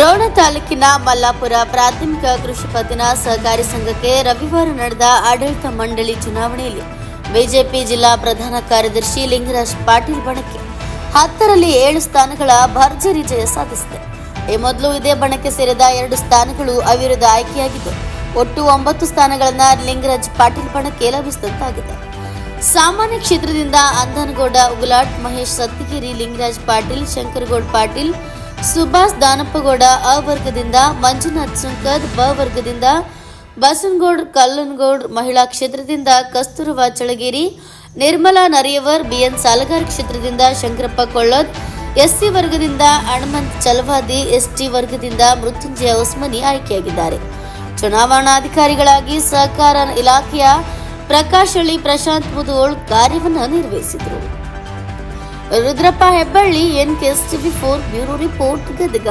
ರೋಣ ತಾಲೂಕಿನ ಮಲ್ಲಾಪುರ ಪ್ರಾಥಮಿಕ ಕೃಷಿ ಪತ್ತಿನ ಸಹಕಾರಿ ಸಂಘಕ್ಕೆ ರವಿವಾರ ನಡೆದ ಆಡಳಿತ ಮಂಡಳಿ ಚುನಾವಣೆಯಲ್ಲಿ ಬಿಜೆಪಿ ಜಿಲ್ಲಾ ಪ್ರಧಾನ ಕಾರ್ಯದರ್ಶಿ ಲಿಂಗರಾಜ್ ಪಾಟೀಲ್ ಬಣಕ್ಕೆ ಹತ್ತರಲ್ಲಿ ಏಳು ಸ್ಥಾನಗಳ ಭರ್ಜರಿ ಜಯ ಸಾಧಿಸಿದೆ. ಈ ಮೊದಲು ಇದೇ ಬಣಕ್ಕೆ ಸೇರಿದ ಎರಡು ಸ್ಥಾನಗಳು ಅವಿರುದ್ಧ ಆಯ್ಕೆಯಾಗಿದ್ದು, ಒಟ್ಟು ಒಂಬತ್ತು ಸ್ಥಾನಗಳನ್ನ ಲಿಂಗರಾಜ್ ಪಾಟೀಲ್ ಬಣಕ್ಕೆ ಲಭಿಸಿದಂತಾಗಿದೆ. ಸಾಮಾನ್ಯ ಕ್ಷೇತ್ರದಿಂದ ಅಂಧನಗೌಡ ಉಗುಲಾಟ್, ಮಹೇಶ್ ಸತ್ತಿಗೇರಿ, ಲಿಂಗರಾಜ್ ಪಾಟೀಲ್, ಶಂಕರಗೌಡ ಪಾಟೀಲ್ ಸುಭಾಷ್ ದಾನಪ್ಪಗೌಡ ಅ ವರ್ಗದಿಂದ, ಮಂಜುನಾಥ್ ಸುಂಕದ್ ಬ ವರ್ಗದಿಂದ, ಬಸನಗೌಡ್, ಕಲ್ಲನಗೌಡ್ ಮಹಿಳಾ ಕ್ಷೇತ್ರದಿಂದ ಕಸ್ತೂರವ ಚಳಗೇರಿ ನಿರ್ಮಲಾ ನರಿಯವರ್ ಬಿಎನ್ ಸಾಲಗಾರ್ ಕ್ಷೇತ್ರದಿಂದ ಶಂಕರಪ್ಪ ಕೊಳ್ಳೋದ್, ಎಸ್ಸಿ ವರ್ಗದಿಂದ ಹನುಮಂತ್ ಚಲವಾದಿ, ಎಸ್ಟಿ ವರ್ಗದಿಂದ ಮೃತ್ಯುಂಜಯ ಉಸ್ಮನಿ ಆಯ್ಕೆಯಾಗಿದ್ದಾರೆ. ಚುನಾವಣಾಧಿಕಾರಿಗಳಾಗಿ ಸಹಕಾರ ಇಲಾಖೆಯ ಪ್ರಕಾಶ್ ಹಳ್ಳಿ, ಪ್ರಶಾಂತ್ ಮುದೋಳ್ ಕಾರ್ಯವನ್ನು ನಿರ್ವಹಿಸಿದರು. Rudrappa Hebballi N K TV four bureau report Gadag.